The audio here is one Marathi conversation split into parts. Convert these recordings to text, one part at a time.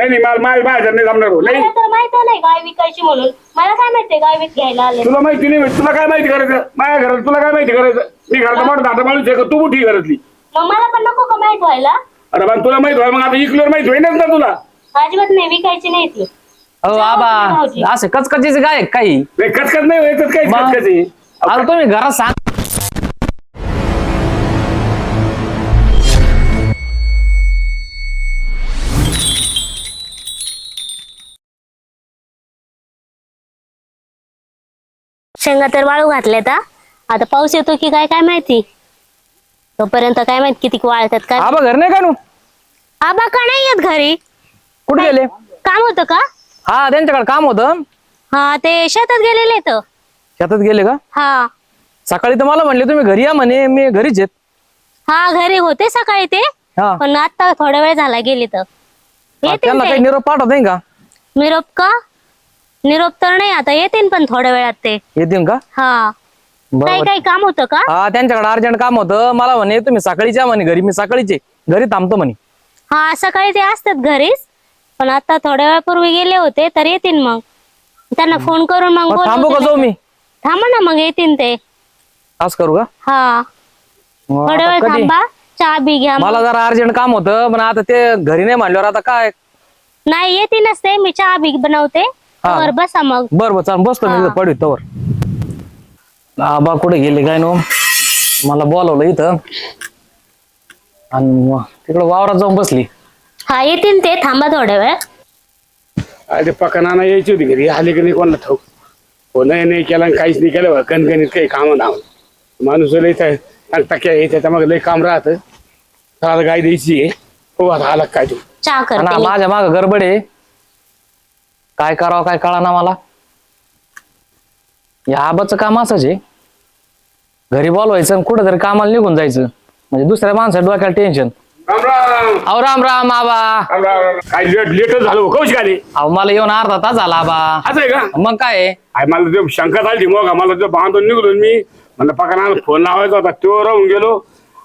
नाही नाही मला माझ्या माझ्या नाही जमणार भाऊ. नाही मला तर माहीत नाही गाय विकायची म्हणून. मला काय माहितीये गाय विक घ्यायला आले? तुला माहिती नाही तुला काय माहिती करायचं? माझ्या घरात तुला काय माहिती करायचं? मी घरात मोठा दादा माणूस आहे का? तू मोठी घरातली. मग मला पण नको का माहीत व्हायला? अरे पण तुला माहीत व्हाय मग आता इकल्यावर माहीत होईनच ना तुला. अजिबात नाही विकायची नाही ती अहो आबा असं कचकचीच काय काही. नाही कचकच नाही मग? कचकच. आहे अरे तुम्ही घरात सांग. शेंगा तर वाळू घातल्यात हा. आता पाऊस येतो की काय काय माहिती? तोपर्यंत काय माहीत किती वाळतात काय? आबा घर नाही का नू आबा का नाही येत घरी? कुठे गेले? काम होतं का? हा त्यांच्याकडे काम होतं. हा ते शेतात गेलेले तर शेतात गेले का? हा. सकाळी तर मला म्हणले तुम्ही घरी या म्हणे मी घरीच येत हा घरी होते सकाळी ते. हा. पण आता थोडा वेळ झाला गेले तर. येतील त्यांना ते. काही निरोप पाठवत नाही का? निरोप का? निरोप तर नाही आता येतील पण थोड्या वेळात ते. येतील का? हा. काही काही काम होतं का? हा त्यांच्याकडे अर्जंट काम होतं. मला म्हणे तुम्ही सकाळीच या म्हणे घरी मी सकाळीच. घरी थांबतो म्हणे. हा सकाळी ते असतात घरीच पण आता थोड्या वेळापूर्वी गेले होते तर येतील मग. त्यांना फोन करून मग मग थांबू का बोलवते जाऊ मी? थांबा ना मग येतील ते. असं करू का? हा. मग थोड्या आता वेळ कधी? थांबा चहा बी घ्या मग. मला जरा अर्जंट काम होतं पण आता ते घरी नाही म्हणल्यावर आता काय? नाही येतीलच ते मी चहा बी बनवते. हा. वर बसा मग. बर बर चाल बसतो मी हा. पडू तवर. आबा कुठे गेले काय नो? मला बोलवलं इथं. आणि मग तिकडं वावरात जाऊन बसली. हा येतील ते थांबा थोड्या वेळ. अरे पका नाना यायची होती घरी. आले की नाही कोणाला ठाऊक? हो नाही नाही केला आणि काहीच नाही केलं कणकणीत काही काम नाव माणूस लय आहे त्याच्या मग लय काम राहतं. आता गाय द्यायची आहे. हो आता आला काय तू? चहा आणि करते मी. माझ्या माग गडबड आहे. काय करावं काय कळा ना मला? या आबाचं काम असंच आहे. घरी बोलवायचं आणि कुठं तरी कामाला निघून जायचं. म्हणजे दुसऱ्या माणसा डोक्याला टेन्शन राम राम! अहो राम राम आबा. राम राम राम. काय लेट लेटच झालो कौश आले? अहो मला येऊन अर्धा तास झाला आबा. असं आहे का? मग काय आहे? मला ते शंका झाली मग मला ते बांधून निघलो मी म्हणलं पकाना फोन लावायचा होता तो राहून गेलो.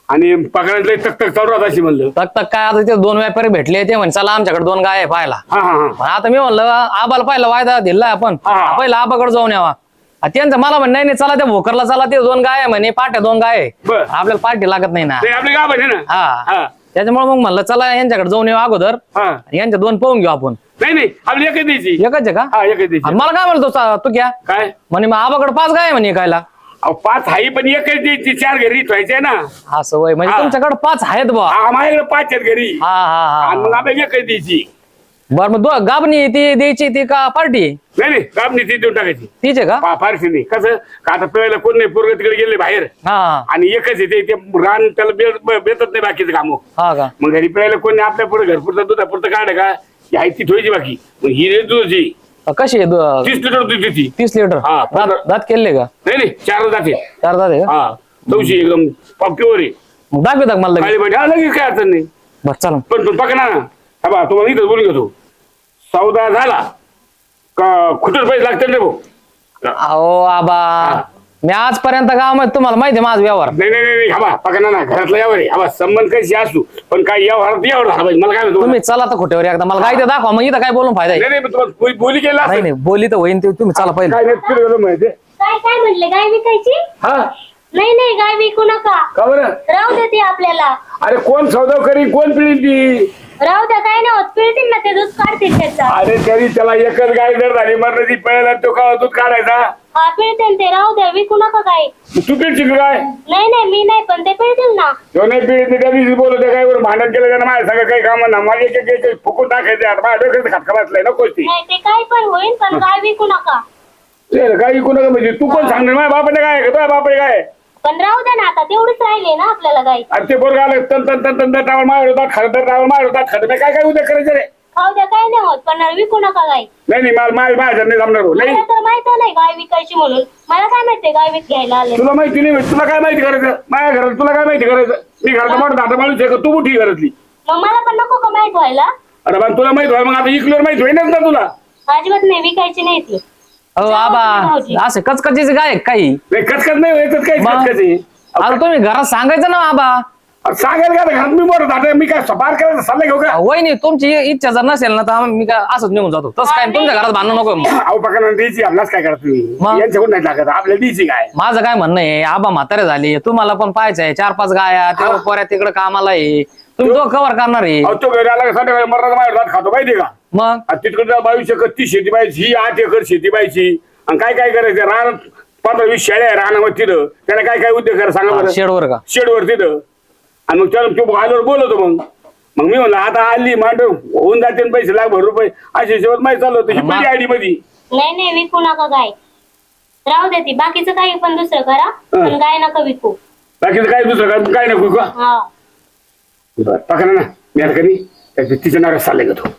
आणि पकडायला लय तक तक चालू राहत अशी म्हणलं. तक तक काय आता ते दोन व्यापारी भेटले ते म्हणे चला आमच्याकडे दोन गाय आहे पाहायला. हा हा हा. पण आता मी म्हणलं आबाला पाहिलं वायदा दिला आपण. हा. पहिला आबाकडे जाऊन यावा. आ, त्यांचं मला म्हण नाही नाही, चला त्या भोकरला चला ते दोन गाय आहे म्हणे पाट्या दोन गाय आहे. बर. आपल्याला पाठी लागत नाही ना. ते आपले गाव आहे ना? हा. हा. त्याच्यामुळे मग म्हणलं चला यांच्याकडे जाऊन येऊ अगोदर. हा. यांच्या दोन पाहून घेऊ आपण. नाही नाही आपली एकच द्यायची. एकच आहे का? हा एकच आणि द्यायची मला काय म्हणतो सा- तू क्या काय? म्हणे मग आबाकडे पाच गाय आहे म्हणे खायला अहो, पाच हाई पण एकच द्यायची चार घरी ठेवायचे ना. असं वय म्हणजे हा. तुमच्याकडे पाच आहेत बा हा माझ्याकडे पाच आहेत घरी. हा हा आणि हा मग आपल्याला एकच द्यायची. बरं मग दो- गाबणी ती द्यायची ती का पार्टी? नाही नाही ती देऊन टाकायची. तीच आहे का? फारशी नाही. कसं का आता पिळायला कोण नाही पोरग तिकडे गेले बाहेर. हा आणि एकच येते ते रान त्याला बेतत नाही बाकीचं काम. हा का? मग घरी पिळायला कोण नाही आपल्या पुढे घरपुरतं दुधापुरतं काढ का? ही आहे ती ठेवायची बाकी. मग ही रे कशी आहे दु- तीस लिटर दूध देते. तीस लिटर? हा, दात दात केले का? नाही नाही चार जाते चार दात आहे का? हा चौशी एकदम प्युअर आहे. मग दाखवता का मला लगेच. हा काय अडचण नाही. बरं चला. पण पण बघा ना हा बा तुम्हाला इथं बोलून घेतो. सौदा झाला. का खुटर पैसे लागतात ना भाऊ? अहो आबा. मी आजपर्यंत गावामध्ये तुम्हाला माहिती आहे माझा व्यवहार. नाही नाही नाही बा बघा ना ना घरातला यावर आहे. बा संबंध कशी असू? पण काय यावर यावर झाला पाहिजे मला काय म्हणतो तुम्ही चला तर खोट्यावर एकदा. मला काय ते दाखवा मग इथं काय बोलून फायदा आहे? नाही नाही पण तुम्हाला बोली- बोली केला नाही नाही बोली तर होईन ते. तुम्ही चला पहिले. काय नाही माहिती काय काय म्हणले? गाय विकायची? हा? नाही नाही गाय विकू नका. का बरं? राहू दे ती आपल्याला. अरे कोण सौदा करी कोण पिळी ती? राहू द्या काय नाही होत. पिळतील ना ते दूध काढतील त्याचा. अरे तरी त्याला एकच गाय जर झाली. ती पहिला तो का दूध काढायचा? हा पिळतील ते. राहू द्या विकू नका काय तू पिळशील का काय? नाही नाही मी नाही पण ते पिळतील ना. तो नाही पिळी त्या दिवशी बोलत होते काय बरं भांडण केलं त्यानं माझ्या सगळं काही काम ना माझे एक एक एक फुकून टाकायचे आता माझ्या डोक्यात खटका बसलाय नको ती. नाही ते काय पण होईल पण गाय विकू नका. काय ऐकू नका म्हणजे तू कोण सांगणार? माझ्या बापाने काय आहे का? तुझ्या बापाने काय आहे? पण राहू द्या ना आता तेवढीच राहिली ना आपल्याला गाय अरे ते पोरगा आलं तन तन तन तन तन टावर मार होतात खरं तर टावर मार होतात खरं मी काय काय उद्या करायचं रे? खाऊ द्या काय नाही होत पण विकू नका गाय. नाही नाही मला माझ्या माझ्या नाही जमणार भाऊ. नाही. मला तर माहीत नाही गाय विकायची म्हणून. मला काय माहितीये गाय विक घ्यायला आले? तुला माहिती नाही तुला काय माहिती करायचं? माझ्या घरात तुला काय माहिती करायचं? मी घरात मोठा दादा माणूस आहे का? तू मोठी घरातली. मग मला पण नको का माहीत व्हायला? अरे पण तुला माहीत व्हाय मग आता इकल्यावर माहीत होईनच ना तुला. अजिबात नाही विकायची नाही ती. अहो आबा असं कचकचीच आहे काही? नाही कचकच नाही? कचकच. अरे तुम्ही घरात सांगायचं ना आबा. सांगायला काय आता घरात मी मोठं आता मी काय बार करायचा सल्ला घेऊ का? वहिनी तुमची इच्छा जर नसेल ना तर आम्ही- मी काय असंच निघून जातो. तसं काय तुमच्या घरात भांडण नको मग. अहो पकडा द्यायची आपलाच काय करत तुम्ही? मग? यांच्याकडून नाही लागत आपल्याला द्यायची काय? माझं काय म्हणणं आहे आबा म्हातारे झाले तुम्हाला पण पाहायचं आहे चार पाच गाया तेव्हा पोऱ्या तिकडे कामाला आहे. तुम्ही तो कव्हर करणार आहे. अहो तो घरी आला का संध्याकाळी मरण माझ्या भात खातो माहिती का? मग? आणि तिकडे बावीस एकर ती शेती पाहिजे ही आठ एकर शेती पाहिजे आणि काय काय करायचं? रान पंधरा वीस शेळ्या आहे रानामध्ये तिथं. त्याला काय काय उद्योग करा सांगा बरं. शेडवर का? शेडवर तिथं. आणि मग त्याला तो आल्यावर बोलवतो मग. मग मी म्हणलं आता आली मांड होऊन जाते ना पैसे लाख भर रुपये. अशी शेवट माहिती चालू होतं ही मा- पहिली आयडी मध्ये नाही नाही विकू नका गाय. राहू दे ती. बाकीचं काही पण दुसरं करा. पण गाय नका विकू. बाकीचं काय दुसरं काय काय नको का? हा. बरं टाका ना मी आता कधी त्याच्या तिच्या नाव चालले घेतो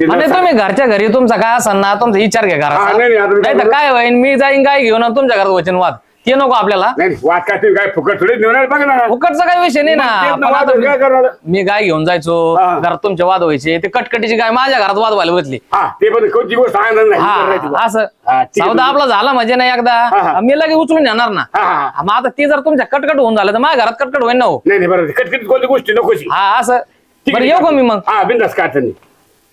आणि तुम्ही घरच्या घरी तुमचा काय असाल ना तुमचा विचार घ्या घराचा. नाही, तर काय होईन? मी जाईन काय घेऊन तुमच्या घरात वचन वाद. ते नको आपल्याला. नाही वाद काय तुम्ही काय फुकट थोडे नेणार बघा ना फुकटचा काही विषय नाही ना. पण वाद काय करणार. मी गाय घेऊन जायचो हा. घरात तुमचे वाद व्हायचे ते कटकटीची गाय माझ्या घरात वाद व्हायला बसली हा ते पण कोणती गोष्ट आनंद नाही करायची हा बा. असं. हा, ठीक आहे, सौदा ठीक आपला झाला म्हणजे नाही हा, एकदा. हा. मी लगे उचलून येणार ना. हा, हा, हा. हा, मग आता ते जर तुमच्या कटकट होऊन झालं तर माझ्या घरात कटकट होईन ना हो. नाही नाही बरोबर कटकट कोणती गोष्टी नकोशी. हा असं. ठीक बरं आहे, येऊ का मी मग? हा बिंदास का अडचण नाही.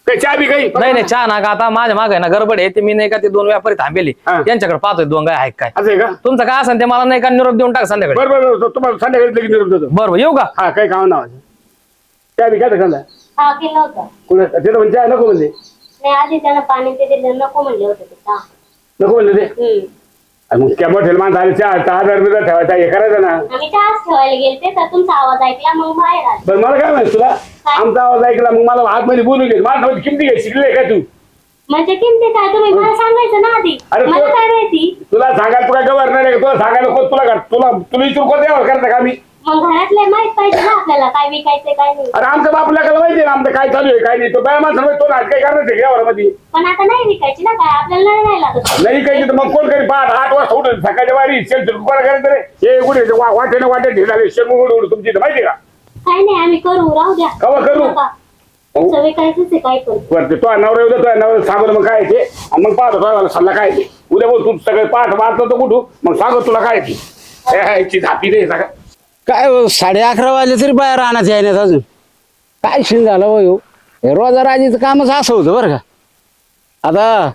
काही चहा बी काही? नाही नाही चहा ना का आता. माझ्या मागे ना गडबड आहे. ते मी नाही का ते दोन व्यापारी थांबेली. हा. त्यांच्याकडे पाहतोय दोन गाय आहेत काय. असं आहे का? तुमचं काय असेल ते मला नाही का निरोप देऊन टाक संध्याकाळी. बरं बरं बरं. तुम्हाला संध्याकाळी लगेच निरोप देतो. बरं येऊ का? हा काही काम नावाचं चहा बी काय खाल्ला? हा केलं होतं. कुणा तिथं म्हणजे चहा नको म्हणले. नाही आधी त्यानं पाणी ते दिलं नको म्हणले होते ते हा. नको म्हणले ते? हम्म. मग मोठ्या माणसं आले चहा हजार रुपये ठेवायचा हे करायचं ना. आम्ही चहाच ठेवायला गेलते तर तुमचा आवाज ऐकला मग बाहेर आले. बरं मला काय माहिती तुला? आमचा आवाज ऐकला मग मला आतमध्ये बोलू घे. माझ्या किमती घे शिकले का तू? म्हणजे किमती काय? तुम्ही मला सांगायचं ना आधी. अरे मला तो- काय माहिती? तुला सांगायला तुला गव्हर्नर आहे का? तुला सांगायला कोण तुला तुला तुला इथून कोणत्या करता का मी? मग घरातले माहीत पाहिजे ना आपल्याला काय विकायचं काय नाही. अरे आमच्या बापला काय माहिती ना आमचं काय चालू आहे काय नाही. तो बाय माणसं तो काय करणार आहे यावरमध्ये पण आता नाही विकायची ना काय आपल्याला नाही नाही लागत. नाही काही तर मग कोण करी पाठ आठ वाजता उठून सकाळच्या वारी शेल कोणा करायचं रे. हे उघडे वाटेने वाटे ढिलाले शेल उघड उघड तुमची इथं माहिती का? काय नाही आम्ही करू राहू द्या. कवा करू? नका. तुमचं विकायचंच आहे काय पण. बरं ते तो नवरा उद्या तो नवरा सांगतो मग काय ते? आणि मग पाहतो तो सल्ला काय ते? उद्या बोल तू सगळं पाठ वाचलं तर कुठू? मग सांगतो तुला काय ती. हे झापी रे सगळं काय हो, साडे अकरा वाजले तरी बाहेर राहण्यात यायनात अजून. काय शिन झालं हो ह्यो? हे रोजा राजीचं कामच असं होतं बरं का? आता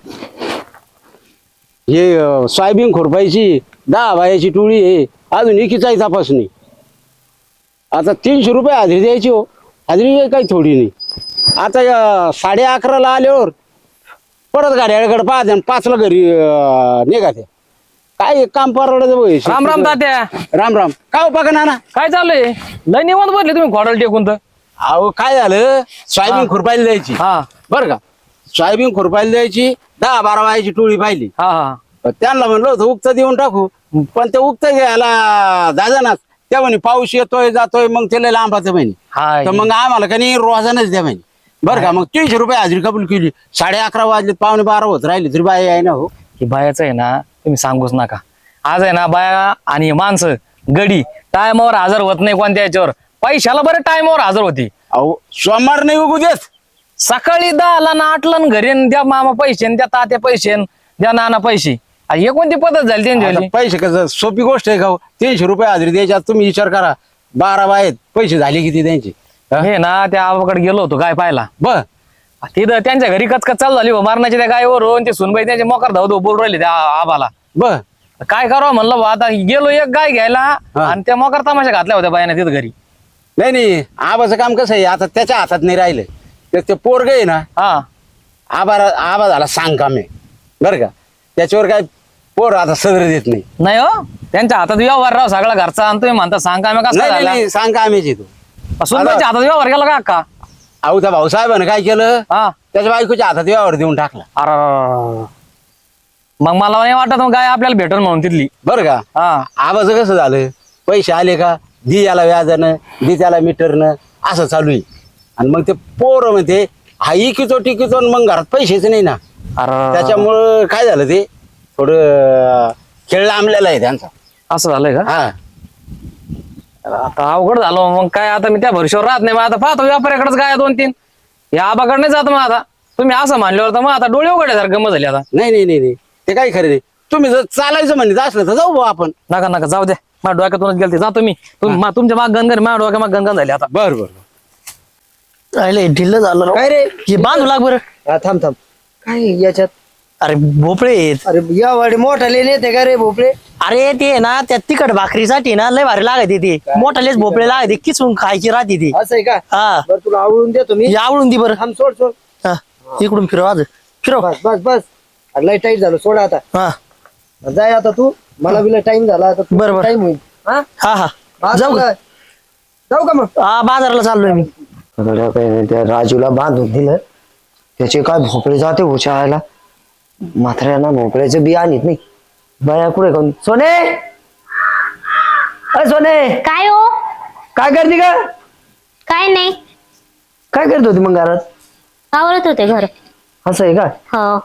हे अं, सोयाबीन खुरपायची दहा बायाची टोळी आहे अजून एकीचाही तपास नाही आता तीनशे रुपये हाजरी द्यायची हो. हजेरी काही थोडी नाही. आता अं, साडे अकराला आल्यावर परत गाड्याकडे पाहते आणि पाचला घरी अं, निघाते. काय काम परवडत बघ हे राम राम. तात्या. राम राम. काय हो का नाना? काय चाललंय? लय निवांत बसले तुम्ही खोडाला टेकून तर. अहो काय झालं? हा. सोयाबीन खुरपायला द्यायची. हा. बरं का? सोयाबीन खुरपायला द्यायची दहा बारा वायाची टोळी पाहिली. हा हा. पण त्यांना म्हणलं होतं उक्त देऊन टाकू. पण ते उक्त घ्यायला दादा त्या म्हणे पाऊस येतोय जातोय मग त्याला लांबाचं म्हणे. हाय. तर मग आम्हाला का नाही रोजानच द्या म्हणे. बरं का? मग तीनशे रुपये हजेरी कबूल केली. साडे अकरा वाजले पावणे बारा होत राहिले तरी बाई आहे ना हो. की बायाचं आहे ना तुम्ही सांगूच नका. आज आहे ना बाया आणि माणसं गडी टायमावर हजर होत नाही कोणत्या याच्यावर. पैशाला बरं टायमावर हजर होती. अहो सोमवार नाही उगू देत. सकाळी दहाला ना आठला न घरी न द्या मामा पैसे न द्या तात्या पैसे न द्या नाना पैसे. आ, हे कोणती पद्धत झाली त्यांची आता पैसे कसं सोपी गोष्ट आहे का हो? तीनशे रुपये हजेरी द्यायची आता तुम्ही विचार करा. बारा बाहेर पैसे झाले किती त्यांचे? हा? ना त्या आबाकडे गेलो होतो काय पाहिला बर. तिथं त्यांच्या घरी कचकच चालू झाली हो मारण्याच्या त्या गायवरून ते सुनबाई त्यांचे मोकार धाव धाव बोल राहिले त्या आबाला बर. काय करावं म्हणलं बुवा, आता गेलो एक गाय घ्यायला. आणि त्या मोकार तमाशा घातल्या होत्या बायाने तिथं घरी. नाही नाही आबाचं काम कसं आहे? आता त्याच्या हातात नाही राहिलं. ते- ते पोरग आहे ना हा. आबा आबा झाला सांग काम आहे. बरं का? त्याच्यावर काय पोर आता सदर देत नाही. नाही हो. त्यांच्या हातात व्यवहार राव सगळा घरचा आणि तुम्ही म्हणता सांग काय कसं नाही, नाही झाला नाही सांग कामेच तू सुनबाईच्या हातात व्यवहार गेला का अक्का? अहो त्या भाऊसाहेबानं काय केलं? हा. त्याच्या बायकोच्या हातात व्यवहार देऊन टाकला. अरे मग मला नाही वाटत मग गाय आपल्याला भेटल म्हणून तिथली. बरं का? हा. आबाचं कसं झालं? पैसे आले का? दी याला व्याजानं दी त्याला मीटरनं. असं चालू आहे. आणि मग ते पोरं म्हणते हा इकितो टिकितो आणि मग घरात पैसेच नाही ना. अरे. त्याच्यामुळं काय झालं ते? थोडं खेळ लांबलेला आहे त्यांचा. असं झालंय का? हा. आता अवघड झालं मग काय आता मी त्या भरशीवर राहत नाही. मग आता पाहतो व्यापाऱ्याकडेच गाय दोन तीन. या आबाकडे नाही जात मग आता. तुम्ही असं मानल्यावर तर मग आता डोळे उघड्यासारखं गमत झाली आता. नाही नाही नाही नाही. ते काही खरं नाही. तुम्ही जर चालायचं म्हणत असलं तर जाऊ भाऊ आपण. नका नका. जाऊ द्या. माझ्या डोक्यातूनच गेलते. जातो मी तुम- मा- तुमच्या माग गणगण माझ्या डोक्या माग गणगण झाली आता. बर बर राहिले ढिल्ल झालं राव. काय रे? हे बांधू लाग बरं. हा थांब थांब. काय याच्यात? अरे भोपळे आहेत. अरे या वाडी मोठाले नेते का रे भोपळे? अरे ते ना त्या तिखट भाकरीसाठी ना लय भारी लागत ते. मोठालेच भोपळे लागत किसून खायची राहते ती. असं आहे का? हा. बरं तुला आवडून देतो मी हे आवडून दी बरं. थांब सोड सोड. हा, इकडून फिरव आज. फिरव. बस बस बस. अरे लय टाईट झालं सोड आता. हा. जाय आता तू. मला बिला टाइम झाला आता बरं, बरं. टाइम होईल. हा? हा हा. हा, जाऊ का? जाऊ का मग? हा बाजाराला चाललोय मी. काय त्या राजूला बांधून दिलं. त्याचे काय भोपळे जाते उचाळायला म्हाताऱ्यांना भोपळ्याचं बी आणत नाही. बाया कुठे कोण? सोने? अरे सोने! काय हो? काय करते का काय नाही. काय करत होती मग घरात? आवरत होते घर. असं आहे का? हो.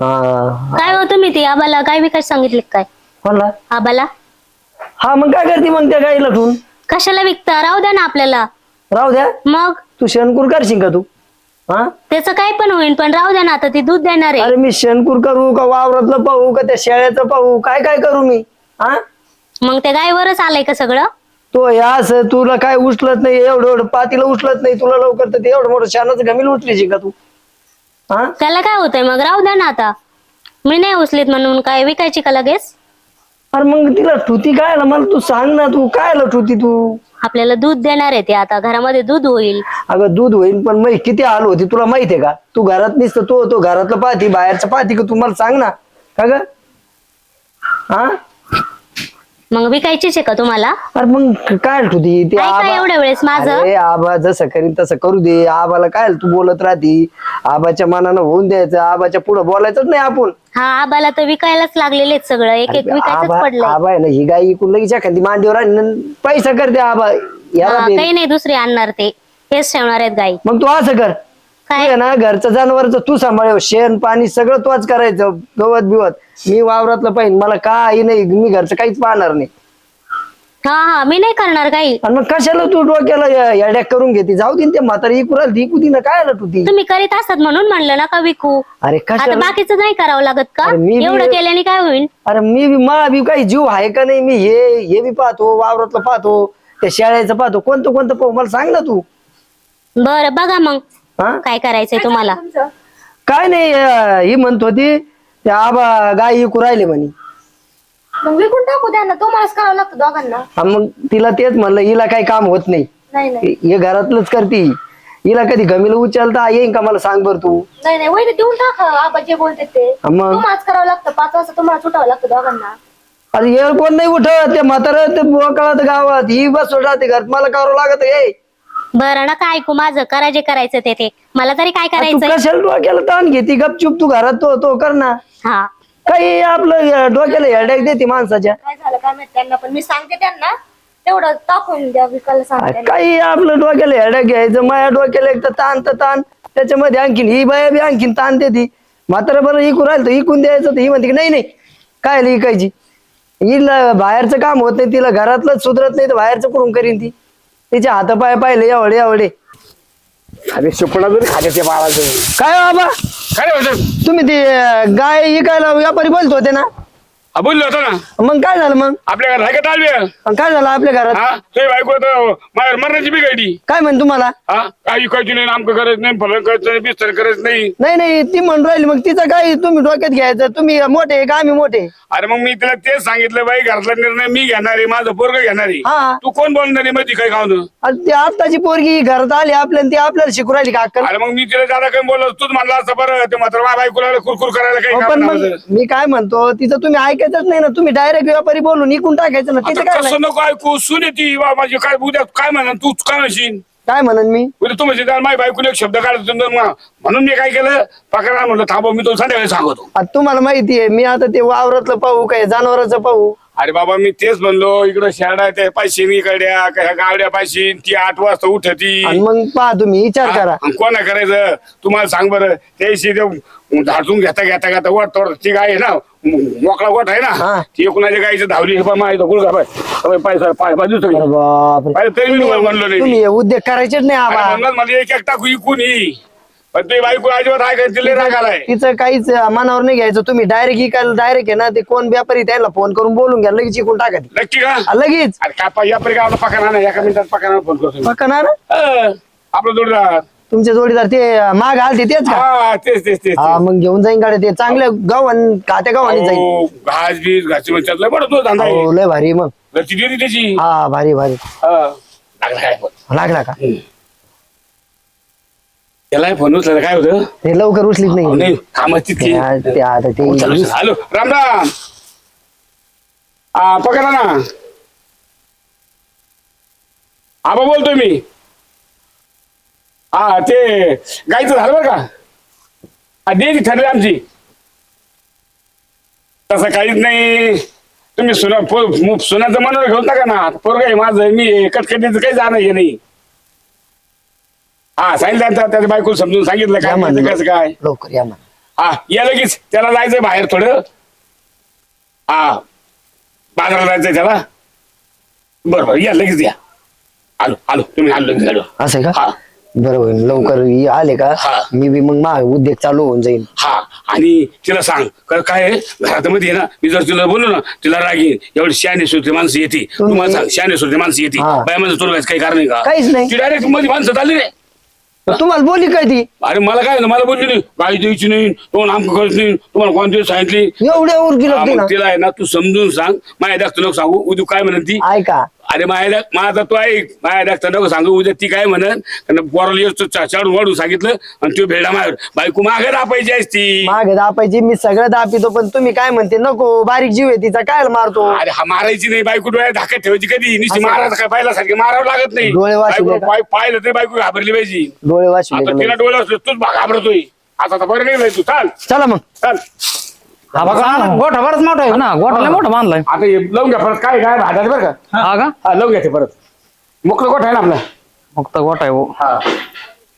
हा. काय हो तुम्ही ती? आबाला काय विकास सांगितले काय? कोणला? आबाला? हा मग काय करते मग त्या गाईला ठेवून? कशाला विकता? राहू द्या ना आपल्याला. राहू द्या. मग? तू शेणकूर करशील का तू? हा? त्याचं काय पण होईल पण राहू द्या ना आता ती दूध देणार आहे. अरे मी शेणकूर करू का वावरातलं पाहू का त्या शेळ्याचं पाहू? काय काय करू मी? हा? मग त्या गायवरच आलंय का सगळं? तो या असं तुला काय उचलत नाही एवढं एवढं पातीला उचलत नाही तुला लवकर तर ते एवढं मोठं शानाचं गमील उचलीची का तू? हा? त्याला काय होतंय? मग राहू द्या ना आता. मी नाही उचलीत म्हणून काय विकायची का लगेच? अरे मग तिला ठुती काय आलं मला तू सांग ना तू काय आलं ठुती तू? आपल्याला दूध देणार आहे ते आता घरामध्ये दूध होईल. अगं दूध होईल पण मग किती हाल होती तुला माहितीये का? तू घरात नसतं तो तो घरातलं पाहती बाहेरचं पाहती का तू? मला सांग ना. का ग? हा? मग विकायचीच आहे का तुम्हाला? अरे मग काय ते काय आबा- एवढ्या वेळेस माझं. अरे आबा जसं करीन तसं करू दे. आबाला काय तू बोलत राहती? आबाच्या मनानं होऊन द्यायचं. आबाच्या पुढे बोलायचंच नाही आपण. हा आबाला तर विकायलाच लागलेले आहेत सगळं. एक एक विकायचंच आबा पडलंय. आबा आहे ना ही गाई इकडून लगेच एखादी मांडीवर आणि न- पैसा करते आबा. याला दे. काही नाही दुसरे आणणार ते. हेच ठेवणार आहेत गाई. मग तू असं कर. तू काय आहे ना घरचं जनावरचं तू सांभाळ शेण पाणी सगळं तूच करायचं गवत बिवत. मी वावरातलं पाहिजे मला काही नाही मी घरचं काहीच पाहणार नाही. हा हा मी नाही करणार काही. आणि मग कशाला तू डोक्याला याड्याक करून घेते? जाऊ दे न ते म्हातारी इकू राहिली ती इकू दे ना काय आलं तू ती? तुम्ही करीत असतात म्हणून म्हणलं ना का विकू? अरे आता कशाला? बाकीचं नाही करावं लागत का? अरे मी बी- एवढं केल्याने काय होईल अरे मी बी मला बी काही जीव आहे का नाही? मी हे हे बी पाहतो वावरातलं पाहतो त्या शाळेचं पाहतो कोणतं कोणतं पाहू? मला सांग ना तू. बरं बघा मग. हा? काय करायचंय तुम्हाला? काय नाही अं, ही म्हणत होती त्या आबा गाय इकू राहिले म्हणे. मग विकून टाकू द्या ना तुम्हालाच करावं लागतं दोघांना. हा, मग तिला तेच म्हणलं हिला काही काम होत नाही. नाही नाही. हे घरातलंच करते. हिला कधी गमीला उचलता येईन का मला सांग बर तू? नाही नाही वैद्य देऊन टाका आबा जे बोलते ते. हा, मग? तुम्हालाच करावं लागतं पाच वाजता तुम्हाला सुटावं लागतं दोघांना. अरे हे कोण नाही उठत ते म्हातारा ते कळत गावात. ही बस राहते घरात मला करावं लागत हे बरं ना काय ऐकू माझं करा जे करायचं ते ते. मला तरी काय तू करायचंय? कशाला डोक्याला ताण घेते? गपचूप तू घरात तो तो कर ना. हा. काही आपलं अं, डोक्याला हेडॅक देते माणसाच्या. काय झालं काय माहीत त्यांना पण मी सांगते त्यांना. तेवढं टाकून द्या विकायला सांगते. काही आपलं डोक्याला हेडॅक घ्यायचं माझ्या डोक्याला एक तर ताण तर ताण. त्याच्यामध्ये आणखीन ही बाया बी आणखीन ताण देते. म्हातारा बरं इकून राहिलं तर इकून द्यायचं तर ही म्हणते की नाही नाही काय इकायची हिला बाहेरचं काम होत नाही तिला घरातलंच सुधरत नाही तर बाहेरचं करून करीन ती? तिचे हातपाय पाहिले एवढे एवढे. अरे सुपडा जरी खाते ते बाळाचं. काय हो बाबा? काय होतं तुम्ही ते अं, गाय इकायला व्यापारी बोलत होते ना? हा बोललो होतो ना. मग काय झालं मग? आपल्या घरात आहे का तालवे मग काय झालं आपल्या घरात? हा बायको तर माझ्या मरणाची बिघडली काय म्हण तुम्हाला? हा काही विकायची नाही नामकं करायचं नाही फलन करायचं नाही बिस्तर करायचं नाही. नाही नाही ती म्हणून राहिली. मग तिचं काय तुम्ही डोक्यात घ्यायचं? तुम्ही मोठे आहे का आम्ही मोठे? अरे मग मी तिला तेच सांगितलं बाई घरातला निर्णय मी घेणार आहे माझं पोरग घेणार आहे. हा. तू कोण बोलणार आहे माहिती काय खाऊन? आणि ती आत्ताची पोरगी घरात आली आपल्या ती आपल्याला शिकू राहिली का अक्कल? अरे मग मी तिला जादा काही बोललो तूच म्हणला असं बरं ते मात्र माझ्या बायकोला कुरकुर करायला काही पण मग. मी काय म्हणतो तिचं तुम्ही ऐकायचंच नाही ना तुम्ही डायरेक्ट व्यापारी बोलून इकून टाकायचं ना आता काय नाही. कसं नको ऐकू सुन ती वा माझी काय उद्या काय म्हणा तू काय म्हणशील? काय म्हणन मी? उद्या तू म्हणजे माझ्या बायकोने एक शब्द काढतो म्हणून मी काय केलं पकडा म्हणलं थांबव मी तो संध्याकाळी सांगतो. आता तुम्हाला माहिती आहे मी आता ते वावरातलं पाहू काय जनावराचं पाहू? अरे बाबा मी तेच म्हणलो इकडं शेडा त्या पाचशे इकड्या काय गावड्या पाचशे ती आठ वाजता उठती आणि मग पहा तुम्ही विचार करा. आणि कोणा करायचं? तुम्हाला सांग बरं त्याशी ते झाडून घेता घेता घेता वट तोड ती गाय आहे ना मोकळा वट आहे हा. ना ती कुणाच्या गायचं धावली हे माहिती गुळगा पाय. सर पाय बाजू बापरे. तरी मी म्हणलो नाही तुम्ही हे उद्योग करायचेच नाही आबा. म्हणलं मला एक एक टाकू इकून पण तुझी बायको अजिबात राग आलाय. तिचं काहीच मनावर नाही घ्यायचं. तुम्ही डायरेक्ट इकायला डायरेक्ट आहे ना ते कोण व्यापारी त्याला फोन करून बोलून घ्या लगेच इकून टाका ती. नक्की का? हा, लगेच. अरे काय पाहिजे आपण काय आपला पकडा नाही एका मिनिटात पकडा फोन करतो? अं, आपलं जोडीदार. तुमचे जोडीदार ते माग आलते तेच का? हा तेच तेच तेच हा मग घेऊन जाईन गाडी ते चांगल्या गव्हाण खात्या गव्हाणी जाईल अहो, घास बीस घासी म्हणजे लय बरं तो धंदा आहे. हो. लय भारी मग. घरची त्याची. हा भारी भारी. हा. लागला काय फोन लागला का? त्याला फोन उचला काय होतं? ते लवकर उचलीत अहो, नाही आता ते. हॅलो राम राम. हा पकडा ना. आबा बोलतोय मी. हा ते गाईचं झालं बरं का? हा द्यायची ठरली आमची. तसं काहीच नाही. तुम्ही सुना पो- मु- सुनाचं मनोर घेऊन टाका ना. पोरग आहे माझं मी कटकटीचं काही जाणं हे नाही. हा सांगितलं आता त्याच्या बायको समजून सांगितलं या काय म्हणलं. करायचं, कसं काय? लवकर या म्हणा. हा या लगेच त्याला जायचंय बाहेर थोडं. हा बाजारात जायचंय त्याला. बरं बरं या लगेच या. आलो आलो तुम्ही आलो लगेच आलो. असं आहे का? हा. बरं होईल लवकर ये- आले का? हा. मी बी मग मा उद्योग चालू होऊन जाईल हा आणि तिला सांग का- काय आहे, घरामध्ये आहे ना मी जर तिला बोललो ना तिला राग येईल. एवढी शहाणे सुरते माणसं येते. तुम्ही- तुम्हाला सांग शहाणे सुरते माणसं येते. हा. बाय माझं तुला काही कारण नाही का? काहीच नाही. ती डायरेक्टमध्ये माणसं चालली रे. तर तुम्हाला बोली काय ती? अरे मला काय मला बोलली नाही. गाडी द्यायची नाही तुम्हाला आमकं करत नाही. तुम्हाला कोणती सांगितली? एवढ्या उर हा, गेलं मग ना. तिला आहे ना तू समजून सांग. माझ्या दाखत नको सांगू. उद्या काय म्हणत? ऐका. अरे माझ्या माझा तो ऐक. माझ्या दाखत नको सांगू. उद्या ती काय म्हणत कारण पोराला चाडून वाढून सांगितलं आणि तो भेडा मार बायको मागे रापायची आहेस ती. मागे दापायची मी सगळं दापितो पण तुम्ही काय म्हणते? नको बारीक जीव आहे तिचा काय मारतो? अरे हा मारायची नाही. बायको डोळ्यात धाकत ठेवायची कधी? नुसती मारायचं काय? पाहिल्यासारखी मारावं लागत नाही. डोळे वाचले बायको- का? पाय- पाहिलं तरी बायको घाबरली पाहिजे. डोळे वाचले आता तिला डोळे असले तूच घाबरतोय. आता तर बरं नाही तू. चाल. चला मग. चाल. हा बघा ना, गोठा बरंच मोठा आहे. हा ना गोठा लय मोठा बांधलाय. आता हे लावून घ्या परत. काय काय भाजायचं बरं का? हा. का? हा लावून घ्या ते परत. मोकळं गोठ आहे ना आपला. फक्त गोठा आहे हो. हा.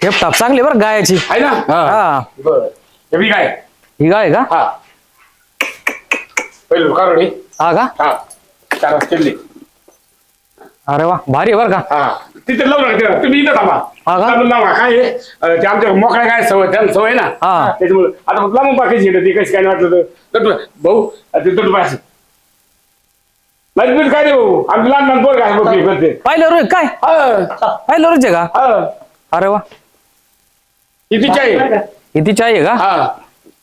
ठेप टाप चांगली बरं गायची. आहे ना? हा. बरं. हे बी काय ही गाय का? हा. पहिलं हा का? हा. चार अरे वा भारी आहे बरं का? हा. तिथे लावून राहते तुम्ही इथं थांबा. हा का? चालून लावा. काय आहे? अं, ते आमच्या मोकळ्या काय सवय त्यांना सवय ना? हा. त्याच्यामुळे. आता मग लांबून बाकीची येतं ती कशी काय नाही वाटलं तर. तट भाऊ ते तट मजबूत काय रे भाऊ? आमची लहान लहान पोर काय बघली करते. पाहिलं रोज काय? हा. पाहिलं रोज आहे का? हा. अरे वा. किती आहे. किती चाय आहे का? हा.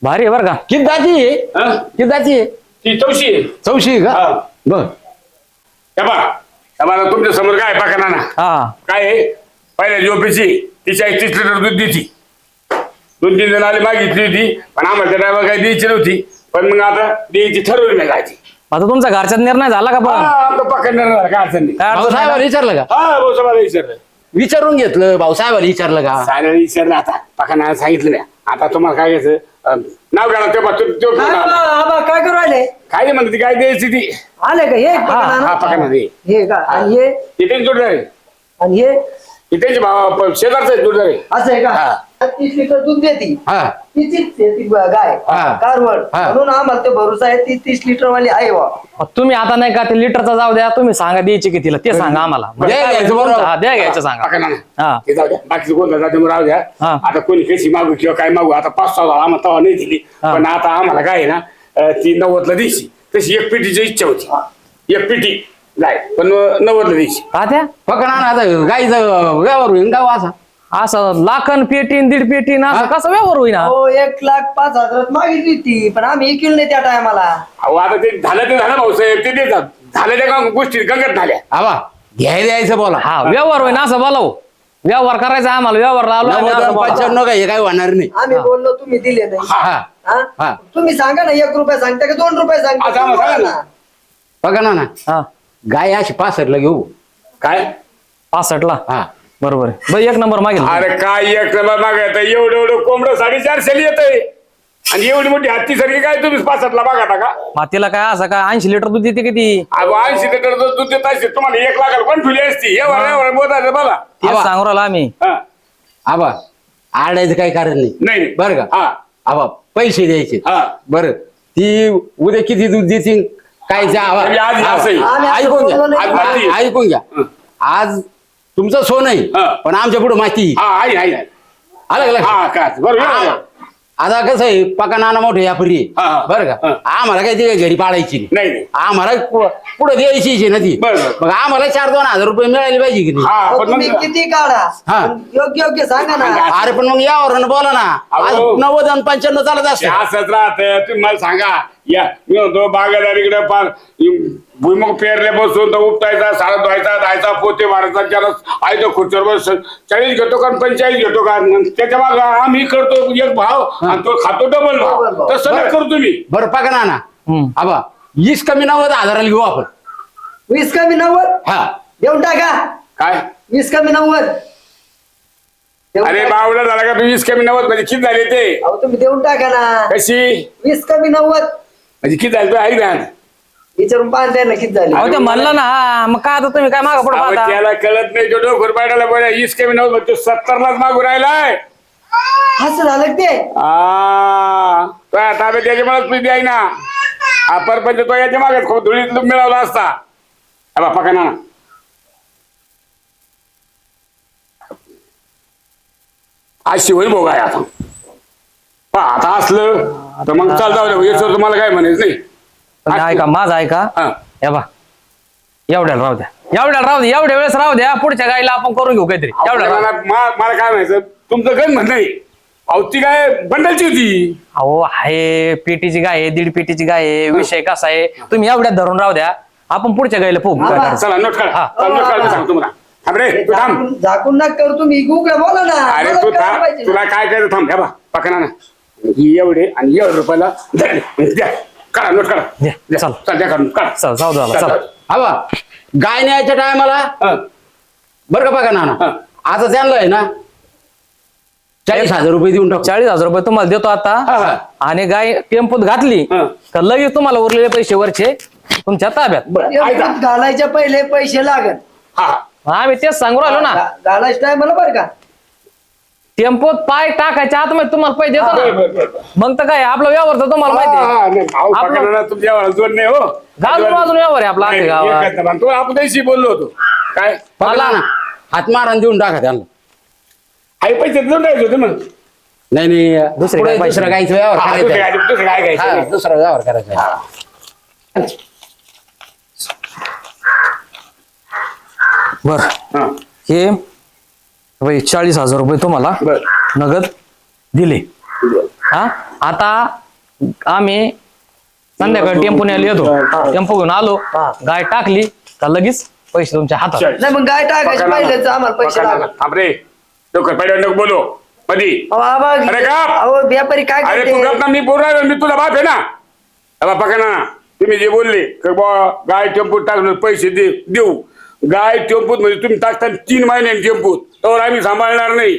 भारी आहे बरं का? किती जाती आहे? हा? किती जाती आहे? ती चौशी आहे. चौशी आहे का? हा. बर. हे बघा बघा तुमच्यासमोर काय पाका ना हा. काय आहे? पहिल्या जोपीची तिच्या तीस लिटर दूध देती. दोन तीन जण आले मागितली होती पण आम्हाला ड्रायव्हर काही द्यायची नव्हती. पण मग आता द्यायची ठरवली नाही जायची आता तुमचा घरच्यात निर्णय झाला का पण? आमचं पकडणार काय अडचण नाही. काय अडचण नाही भाऊसाहेबाला ना? विचारलं का? हा भाऊ साहेबाला विचारलं. विचारून घेतलं भाऊसाहेबाला विचारलं का? साऱ्याला विचारलं आता. पकडणार सांगितलं नाही आता तुम्हाला काय घ्यायचं? अं, नाव घ्या ते बा- तो- तो- काय करू राहिले? काय नाही म्हणते काय द्यायची ती? आले का? हे हा का? आणि हे? जोडदार आहे. आणि हे? भावा शेजारचा आहे जोडदार आहे. असं आहे हा. तीस लिटर दूध देते. हा. तिचीच आहे ती गाय. हा. कारवड. हा. म्हणून आम्हाला ते भरोसा आहे ती तीस लिटर वाली आहे मग तुम्ही आता नाही का ते लिटरचा जाऊ द्या तुम्ही सांगा द्यायची कितीला ते सांगा आम्हाला. द्या घ्यायचं बरोबर. हा, द्या घ्यायचं सांगा. पकडणार हा. ते जाऊ द्या. बाकीचं कोणतं जाते मग राहू द्या. हा. आता कोणी कशी मागू किंवा काय मागू आता पाच सहा झाला आम्हाला तवा नाही दिली. हा. पण आता आम्हाला काय आहे ना अं, ती नव्वदला द्यायची तशी एक पेटीची इच्छा होती. एक पेटी जाय. पण नव्वदला द्यायची का त्या? फक्त ना आता गाईचं व्यवहार होईल का असा. असं लाखन पेटीन दीड पेटीन असं कसं व्यवहार होईना? हो एक लाख पाच हजारात मागितली ती पण आम्ही ऐकलं नाही त्या टायमाला. अहो आता ते झालं ते झालं भाऊसाहेब ते देतात. झालं त्या का गोष्टी गंगत झाल्या. आबा घ्याय द्यायचं बोला. हा व्यवहार होईना असं बोलाव. व्यवहार करायचा आम्हाला व्यवहार लावला आणि असं नव्वद बोलावं. पंच्याण्णव काय हे काय होणार नाही. आम्ही बोललो तुम्ही दिले नाही. हा. हा. हा? तुम्ही सांगा ना एक रुपया सांगता का दोन रुपये सांगता? तुम्ही सांगा बोला ना. बघा ना ना. हा. गाय अशी पासरला घेऊ. काय? पासष्टला? हा. बरोबर आहे. एक नंबर मागेल अरे काय एक नंबर मागायचं एवढं एवढं कोंबडं साडेचारशे येत आहे आणि एवढी मोठी हत्ती सारखी काय तुम्ही पासष्टला बघा का? मातीला काय असं काय ऐंशी लिटर दूध देते किती अहो ऐंशी लिटर दूध दूध देत असते तुम्हाला एक लाखाला कोण ठेवली असती? एवढं एवढं बोलायचं मला. तेच आबा. सांगू राहिलो आम्ही. हा. आबा आडायचं काही कारण नाही. नाही. बरं का? हा. आबा पैसे द्यायचे. हा. बर ती उद्या किती दूध देतील? काय आबा- म्हणजे आज आबा, असंही. आम्ही असं ऐकून घ्या. बोललो नाही. आज माती आहे. आ- ऐकून घ्या. आज तुमचं सोन आहे हा. पण आमच्या पुढे माती हा आहे आहे आहे. आलं का लक्षात? हा का बरोबर आ- आता कसं आहे पका नाना मोठे या फ्री हा, हा. बरं का हा. आम्हाला काही ते घरी पाडायची नाही. नाही नाही आम्हाला पुढे द्यायची ना ती बरं, बरं. मग आम्हाला चार दोन हजार रुपये मिळाले पाहिजे की नाही हा अहो, पण तुम्ही मग किती काढा हा. पण योग्य योग्य सांगा ना अरे पण मग यावर बोला ना आज अहो. नव्वद आणि पंच्याण्णव चालत ते असतं असंच राहत तुम्ही मला सांगा या मी म्हणतो बागायदारीकडे पार भुईमुग पेरले बसून तर उपटायचा सारा धुवायचा धायचा पोते मारायचा त्याला आहे तो खुर्चीवर बस चाळीस घेतो का पंचेचाळीस घेतो का? त्याच्या माग आम्ही करतो एक भाव आणि तो खातो डबल भाव. तसं नाही करू तुम्ही. बरं पका नाना हम्म. आबा वीस कमी नव्वद हजाराला घेऊ आपण. वीस कमी नव्वद? हा. देऊन टाका. काय? वीस कमी नव्वद. अरे. बावला झाला का तू वीस कमी नव्वद? म्हणजे किती झाले ते? अहो तुम्ही देऊन टाका ना. कशी? वीस कमी नव्वद. म्हणजे किती झाले तू? ऐक ना. विचारून पाहता ना किती झाली? अहो ते म्हणलं ना हा, मग काय आता तुम्ही काय मागं अहो, पाहता? त्याला कळत नाही तो डोकर पाडायला बरं वीस कमी नव्वद तो सत्तरलाच मागू राहिलाय. असं झालं का ते? आ, तो आता आम्ही त्याच्यामुळेच प्रीती आहे ना. हा परपंच तो याच्या मागे खूप धुळीत मिळवला असता. हा बाप्पा का ना अशी होईल भोग आहे आता. पहा, आता असलं तर मग चाल जाऊ दे याच्यावर तुम्हाला काय म्हणायचं नाही. पण ऐका माझा ऐका. हा. या बा. एवढ्याला राहू द्या. एवढ्याला राहू द्या एवढ्या वेळेस राहू द्या. पुढच्या गाईला आपण करून घेऊ काहीतरी. एवढ्या मला मा- मला काय म्हणायचं? तुमचं गण म्हणणं आहे. अहो ती काय बंडलची होती? अहो आहे. पेटीची गाय आहे दीड पेटीची गाय आहे. विषय कसा आहे? तुम्ही एवढ्यात धरून राहू द्या. आपण पुढच्या गाईला पोहू काय करायचं. चला नोट काढा. हा. चला, नोट काढा मी सांगतो तुम्हाला. थांब रे तू थांब. झाकून झाकून नका करू तुम्ही. बोला ना. अरे मला तू थांब. पाहिजे ना. तुला काय करायचं थांब ह्या बा पकना ना. ही एवढे आणि एवढे रुपयाला. द्या. काढा नोट काढा. द्या, द्या. चल. चल द्या काढून काढा. चल जाऊ द्या चल, गाय न्यायच्या टायमाला हा. बरं का बघा नाना? हा. आता त्यांना आहे ना चाळीस हजार रुपये देऊन टाकू. चाळीस हजार रुपये तुम्हाला देतो हा, आता. हा. आणि गाय टेम्पोत घातली हा. तर लगेच तुम्हाला उरलेले पैसे वरचे तुमच्या ताब्यात. बरं ऐका. घालायच्या पहिले पैसे लागत हा. आम्ही तेच सांगू राहिलो ना. घालायच्या टायमाला बरं का? टेम्पोत पाय टाकायच्या आतमध्ये तुम्हाला पैसे देतो ना. मग तर काय आपला व्यवहार तर तुम्हाला माहिती आहे. नाही, भाऊ आपलं- पकडा ना तुमच्या वाला जोड नाही हो. वाजून व्यवहार आहे आपला गावात. ना. तो आपण त्याशी बोललो होतो. काय? बघा मला- ना. हात मारून देऊन टाका त्यांना. आई पैसे देऊन द्यायचे होते मग नाही नाही दुसरे पुढे काय पैसे दुसरं गायचं व्यवहार हा, दुसरं करायचं काय दुसरं काय हा, दुसरा व्यवहार करायचा. बर. हा. हे बाई, चाळीस हजार रुपये तुम्हाला बर. नगद दिले. हा? आता आम्ही संध्याकाळी टेम्पोने येतो. टेम्पो घेऊन आलो. गाय टाकली का लगेच पैसे तुमच्या हातात. नाही मग गाय टाकायचे. पहिलेच आम्हाला पैसे लवकर पहिले नको बोलो. कधी अहो, आबा, अरे का? अहो व्यापारी काय अरे तू करते गप ना मी बोल राहिलो मी तुला बाप आहे ना. अबा पका ना. तुम्ही जे बोलले की बुवा गाय टेम्पूत टाकलं पैसे दे देऊ. गाय टेम्पूत म्हणजे तुम्ही टाकता तीन महिन्यांनी टेम्पूत. तर आम्ही सांभाळणार नाही.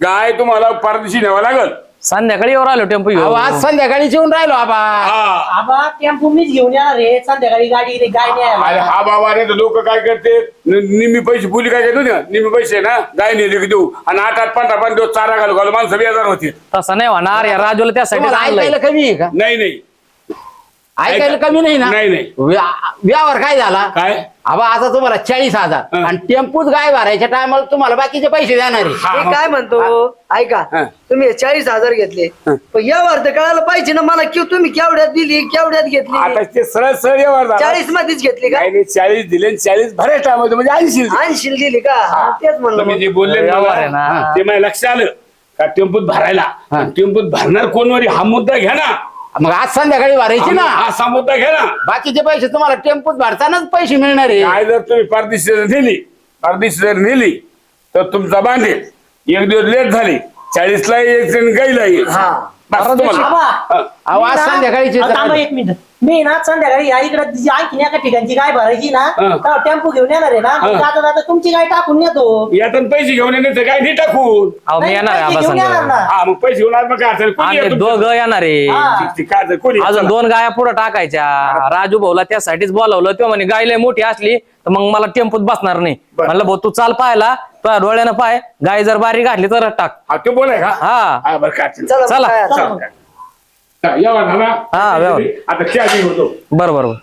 गाय तुम्हाला परदेशी न्यावं लागल. संध्याकाळी वर आलो टेम्पो अहो, घेऊन आज संध्याकाळी जेवून राहिलो आबा. हा. आबा टेम्पो मीच घेऊन येणार रे संध्याकाळी गाडी रे गाय अरे न्यायला हा बाबा रे लोक काय करते? न- निम्मी पैसे बोली काय करतो ना निम्मी पैसे ना? गाय नेले की देऊ. आणि आठ आठ पंधरा पंधरा दिवस चारा घालू घालू माणसं बेजार होते. तसं नाही होणार या राजूला त्यासाठी तुम्हाला आणलंय. ऐकायला कमी आहे का? नाही नाही. ऐकायला कमी नाही ना? नाही नाही. व्या- व्यवहार काय झाला? काय? अबा आता तुम्हाला चाळीस हजार हं. आणि टेम्पूत गाय भरायच्या टायमाला तुम्हाला बाकीचे पैसे देणार आहे हा, मी हा. काय म्हणतो ऐका हा. तुम्ही हे चाळीस हजार घेतले. पण या वर्ष कळायला पाहिजे ना मला की तुम्ही केवढ्यात दिली केवढ्यात आता घेतली ते सरळ सरळ व्यवहार झाला. चाळीस मध्येच घेतली का काय नाही चाळीस दिले आणि चाळीस टाइम होतो म्हणजे ऐंशी ऐंशी दिली का हा, तेच म्हणलं तुम्ही मग. जे बोलले ना व्यवहार आहे मला. ते माझ्या लक्षात आलं का टेम्पूत भरायला टेम्पूत भरणार कोणवरी हा मुद्दा घ्या ना मग आज संध्याकाळी भरायची ना? हा असा मुद्दा घ्या ना. बाकीचे पैसे तुम्हाला टेम्पूत भरतानाच पैसे मिळणार आहे. काय जर तुम्ही परदेशी जर नेली परदेशी जर नेली तर तुमचा बांधेल. एक दिवस लेट झाली. चाळीसला यायचं आणि गाईला यायचं. हा. थांबा तर- एक मिनिट मी ना संध्याकाळी या इकडे आणखी एका ठिकाणची गाय भरायची ना. तेव्हा टेम्पो घेऊन येणार आहे ना. जाता जाता तुमची गाय टाकून नेतो यातून पैसे घेऊन येण्याचं काय नाही टाकून अहो मी नाही, येणार आहे पैसे घेऊन येणार संध्याकाळी ना. हा मग पैसे घेऊन आज मग काय असेल कोणी आम्ही आहे तुमचं? दोघं येणार आहे. ठीक, ठीक, काय असेल, कोणी आहे? अजून. दोन गाया पुढे टाकायच्या राजू भाऊला त्यासाठीच बोलावलं तो म्हणे गाय लय मोठी असली तर मग मला टेम्पोत बसणार नाही बरं. म्हणलं भाऊ तू चाल पाहायला तुझ्या डोळ्यानं पाय गाय जर बारी घातली तर टाक हा तो बोलाय का हा. हा बरं काय अडचण चला चला. या ना. हा, व्यवहार. आता चहा घेऊन होतो बरं बरं बरं